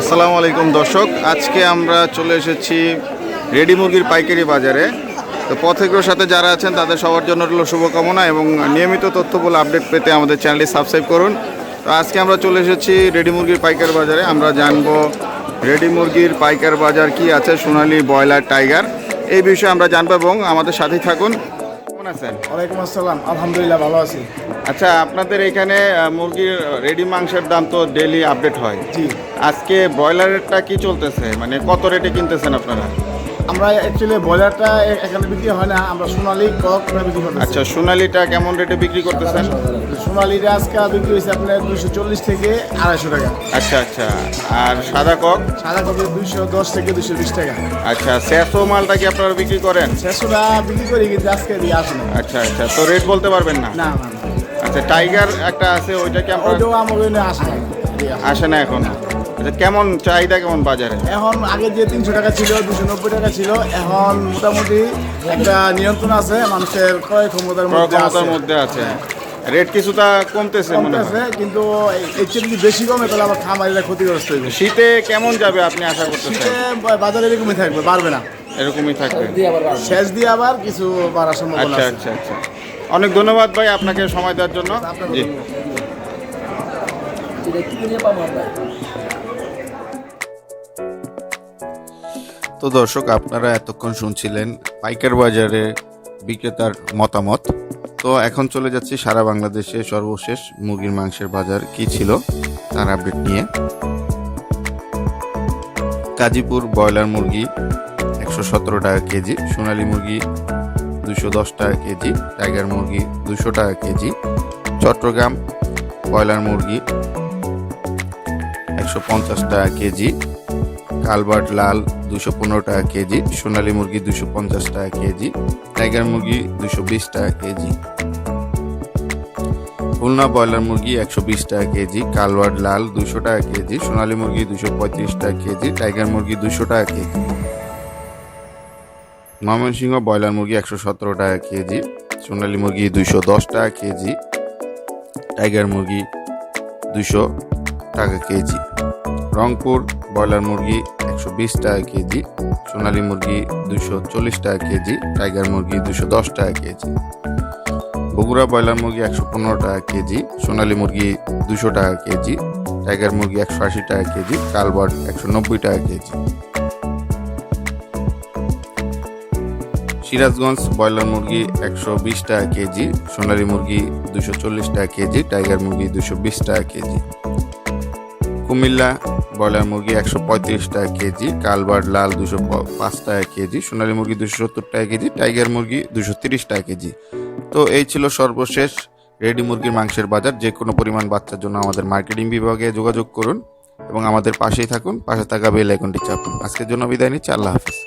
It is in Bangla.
আসসালামু আলাইকুম দর্শক। আজকে আমরা চলে এসেছি রেডি মুরগির পাইকারি বাজারে। তো পথেগ্রর সাথে যারা আছেন তাদের সবার জন্য রইল শুভকামনা এবং নিয়মিত তথ্যগুলো আপডেট পেতে আমাদের চ্যানেলটি সাবস্ক্রাইব করুন। তো আজকে আমরা চলে এসেছি রেডি মুরগির পাইকার বাজারে। আমরা জানব রেডি মুরগির পাইকার বাজার কি আছে সোনালী ব্রয়লার টাইগার এই বিষয়ে আমরা জানব এবং আমাদের সাথেই থাকুন। কেমন আছেন? ওয়ালাইকুম আসসালাম। আলহামদুলিল্লাহ ভালো আছি। আচ্ছা আপনাদের এখানে মুরগির রেডি মাংসের দাম তো ডেলি আপডেট হয়। জি। আজকে ব্রয়লারেরটা কি চলতেছে? মানে কত রেটে কিনতেছেন আপনারা? আমরা অ্যাকচুয়ালি ব্রয়লারটা এখানে বিক্রি হয় না আমরা সোনালি কক বিক্রি করতেছি। আচ্ছা সোনালিটা কেমন রেটে বিক্রি করতেছেন? সোনালিটা আজকে বিক্রি হয়েছে আপনার দুশো চল্লিশ থেকে আড়াইশো টাকা। আচ্ছা আচ্ছা। আর সাদা কক? সাদা কপি দুইশো দশ থেকে দুশো বিশ টাকা। আচ্ছা স্যাসো মালটা কি আপনারা বিক্রি করেন? শেষটা বিক্রি করি কিন্তু আজকে দিয়ে আসে না। আচ্ছা আচ্ছা। তো রেট বলতে পারবেন না? না আচ্ছা টাইগার একটা আছে ওইটা কি ওইটাও আমার আসে না আসে। আসে না এখন? আচ্ছা কেমন চাহিদা কেমন বাজারে? এখন আগে যে তিনশো টাকা ছিল দুশো নব্বই টাকা ছিল এখন মোটামুটি একটা নিয়ন্ত্রণ আছে মানুষের ক্রয় ক্ষমতার মধ্যে আছে। আছে। রেট কিছুটা কমতেছে মনে হয়। কিন্তু এই- এর চেয়ে যদি বেশি কমে তাহলে আবার খামারিরা ক্ষতিগ্রস্ত হইবে শীতে কেমন যাবে আপনি আশা করতেছেন? শীতে বাজারে এরকমই থাকবে বাড়বে না। এরকমই থাকবে। শেষ দিয়ে আবার কিছু বাড়ার সম্ভাবনা আচ্ছা আচ্ছা আচ্ছা। অনেক ধন্যবাদ ভাই আপনাকে সময় দেওয়ার জন্য। জি। তো দর্শক, আপনারা এতক্ষণ শুনছিলেন পাইকার বাজারে বিক্রেতার মতামত। তো এখন চলে যাচ্ছি সারা বাংলাদেশে সর্বশেষ মুরগির মাংসের বাজার কি ছিল তার আপডেট নিয়ে। গাজীপুর ব্রয়লার মুরগি একশো সতেরো টাকা কেজি, সোনালী মুরগি দুশো দশ টাকা কেজি, টাইগার মুরগি দুশো টাকা কেজি, চট্টগ্রাম ব্রয়লার মুরগি একশো পঞ্চাশ টাকা কেজি কালবার্ট লাল দুশো পনেরো টাকা কেজি, সোনালী মুরগি দুশো পঞ্চাশ টাকা কেজি, টাইগার মুরগি দুশো বিশ টাকা কেজি। খুলনা ব্রয়লার মুরগি একশো বিশ টাকা কেজি কালওয়ার্ড লাল দুশো টাকা কেজি, সোনালী মুরগি দুশো পঁয়ত্রিশ টাকা কেজি, টাইগার মুরগি দুশো টাকা কেজি। ময়মনসিংহ ব্রয়লার মুরগি একশো সতেরো টাকা কেজি, সোনালী মুরগি দুশো দশ টাকা কেজি, টাইগার মুরগি দুশো টাকা কেজি। রংপুর ব্রয়লার মুরগি একশো বিশ টাকা কেজি, সোনালী মুরগি দুশো চল্লিশ টাকা কেজি, টাইগার মুরগি দুশো দশ টাকা কেজি। বগুড়া ব্রয়লার মুরগি একশো পনেরো টাকা কেজি, সোনালী মুরগি দুশো টাকা কেজি, টাইগার মুরগি একশো আশি টাকা কেজি, কালবার্ড একশো নব্বই টাকা কেজি। সিরাজগঞ্জ ব্রয়লার মুরগি একশো বিশ টাকা কেজি, সোনালী মুরগি দুশো চল্লিশ টাকা কেজি, টাইগার মুরগি দুশো বিশ টাকা কেজি। কুমিল্লা ব্রয়লার মুরগি একশো পঁয়ত্রিশ টাকা কেজি কালবার লাল দুশো পাঁচ টাকা কেজি, সোনালী মুরগি দুশো সত্তর টাকা কেজি, টাইগার মুরগি দুশো তিরিশ টাকা কেজি। তো এই ছিল সর্বশেষ রেডি মুরগির মাংসের বাজার। যে কোনো পরিমাণ বাচ্চার জন্য আমাদের মার্কেটিং বিভাগে যোগাযোগ করুন এবং আমাদের পাশেই থাকুন, পাশে থাকা বেল আইকনটি চাপুন। আজকের জন্য বিদায় নিচ্ছি, আল্লাহ হাফিজ।